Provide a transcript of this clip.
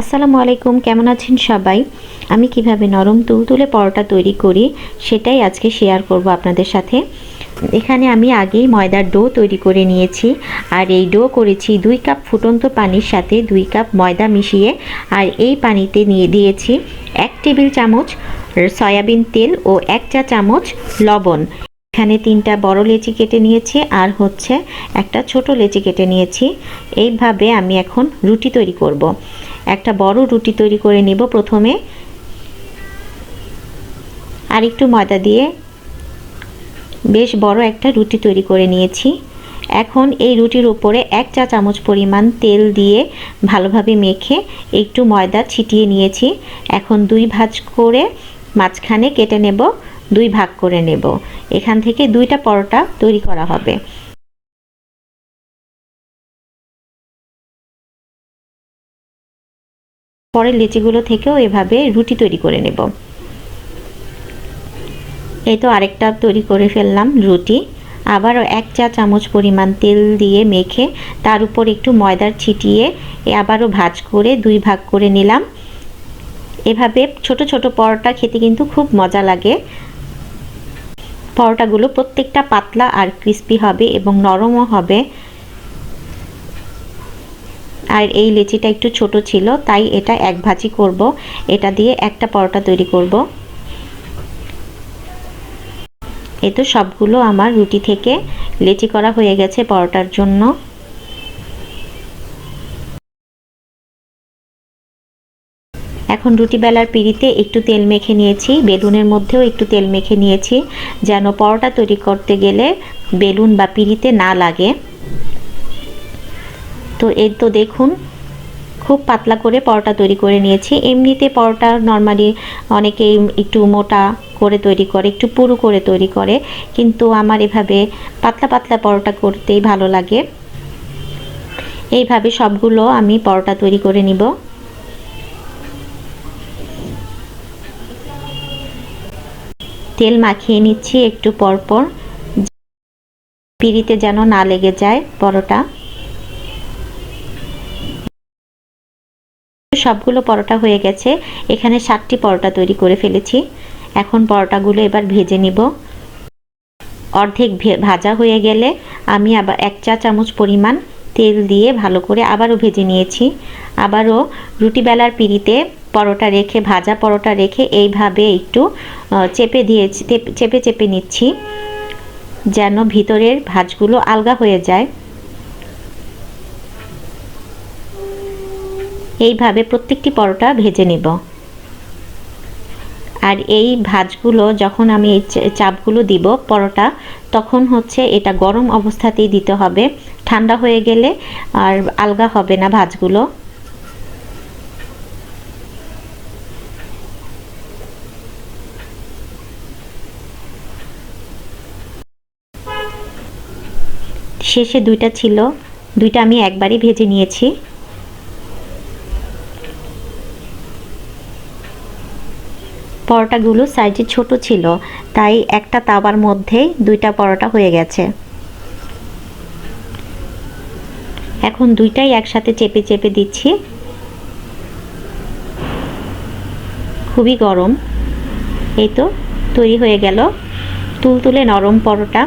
আসসালামু আলাইকুম, কেমন আছেন সবাই? আমি কীভাবে নরম তুলতুলে পরোটা তৈরি করি সেটাই আজকে শেয়ার করব আপনাদের সাথে। এখানে আমি আগেই ময়দার ডো তৈরি করে নিয়েছি আর এই ডো করেছি দুই কাপ ফুটন্ত পানির সাথে দুই কাপ ময়দা মিশিয়ে আর এই পানিতে নিয়ে দিয়েছি এক টেবিল চামচ সয়াবিন তেল ও এক চা চামচ লবণ। এখানে তিনটা বড় লেচি কেটে নিয়েছি, আর হচ্ছে একটা ছোট লেচি কেটে নিয়েছি। এইভাবে আমি এখন রুটি তৈরি করব। একটা বড় রুটি তৈরি করে নিব প্রথমে। আর একটু ময়দা দিয়ে বেশ বড় একটা রুটি তৈরি করে নিয়েছি। এখন এই রুটির উপরে এক চা চামচ পরিমাণ তেল দিয়ে ভালোভাবে মেখে একটু ময়দা ছিটিয়ে নিয়েছি। এখন দুই ভাঁজ করে মাঝখানে কেটে নেব। দুই ভাগ করে নেব। এখান থেকে দুইটা পরোটা তৈরি করা হবে। পরের লিচিগুলো থেকেও এভাবে রুটি তৈরি করে নেব। এই তো আরেকটা তৈরি করে ফেললাম রুটি। আবারও এক চা চামচ পরিমাণ তেল দিয়ে মেখে তার উপর একটু ময়দার ছিটিয়ে আবারও ভাজ করে দুই ভাগ করে নিলাম। এভাবে ছোট ছোট পরোটা খেতে কিন্তু খুব মজা লাগে। পরোটাগুলো প্রত্যেকটা পাতলা আর ক্রিস্পি হবে এবং নরমও হবে। আর এই লেচিটা একটু ছোট ছিল, তাই এটা এক ভাজি করব। এটা দিয়ে একটা পরোটা তৈরি করব। এ তো সবগুলো আমার রুটি থেকে লেচি করা হয়ে গেছে পরোটার জন্য। এখন রুটি বেলার পিড়িতে একটু তেল মেখে নিয়েছি, বেলুনের মধ্যেও একটু তেল মেখে নিয়েছি, যেন পরোটা তৈরি করতে গেলে বেলুন বা পিড়িতে না লাগে। তো এর তো দেখুন, খুব পাতলা করে পরোটা তৈরি করে নিয়েছি। এমনিতে পরোটা নর্মালি অনেকেই একটু মোটা করে তৈরি করে, একটু পুরু করে তৈরি করে, কিন্তু আমার এভাবে পাতলা পাতলা পরোটা করতেই ভালো লাগে। এইভাবে সবগুলো আমি পরোটা তৈরি করে নিব। তেল মাখিয়ে নিচ্ছি একটু পরপর পিড়িতে যেন না লেগে যায় পরোটা। সবগুলো পরোটা হয়ে গেছে। এখানে ষাটটি পরোটা তৈরি করে ফেলেছি। এখন পরোটাগুলো এবার ভেজে নিব। অর্ধেক ভাজা হয়ে গেলে আমি আবার এক চা চামচ পরিমাণ তেল দিয়ে ভালো করে আবারও ভেজে নিয়েছি। আবারও রুটি বেলার পিড়িতে পরোটা রেখে, ভাজা পরোটা রেখে এইভাবে একটু চেপে দিয়ে চেপে চেপে নিচ্ছি, যেন ভিতরের ভাজগুলো আলগা হয়ে যায়। এইভাবে প্রত্যেকটি পরোটা ভেজে নেব। আর এই ভাজগুলো যখন আমি এই চাপগুলো দিব পরোটা, তখন হচ্ছে এটা গরম অবস্থাতেই দিতে হবে। ঠান্ডা হয়ে গেলে আর আলগা হবে না ভাজগুলো। শেষে দুইটা ছিল। দুইটা আমি একবারই ভেজে নিয়েছি। পরোটাগুলো সাইজে ছোট ছিল, তাই একটা তাওয়ার মধ্যেই দুইটা পরোটা হয়ে গেছে। এখন দুইটাই একসাথে চেপে চেপে দিচ্ছি। খুবই গরম। এই তো, তৈরি হয়ে গেল। তুলতুলে নরম পরোটা।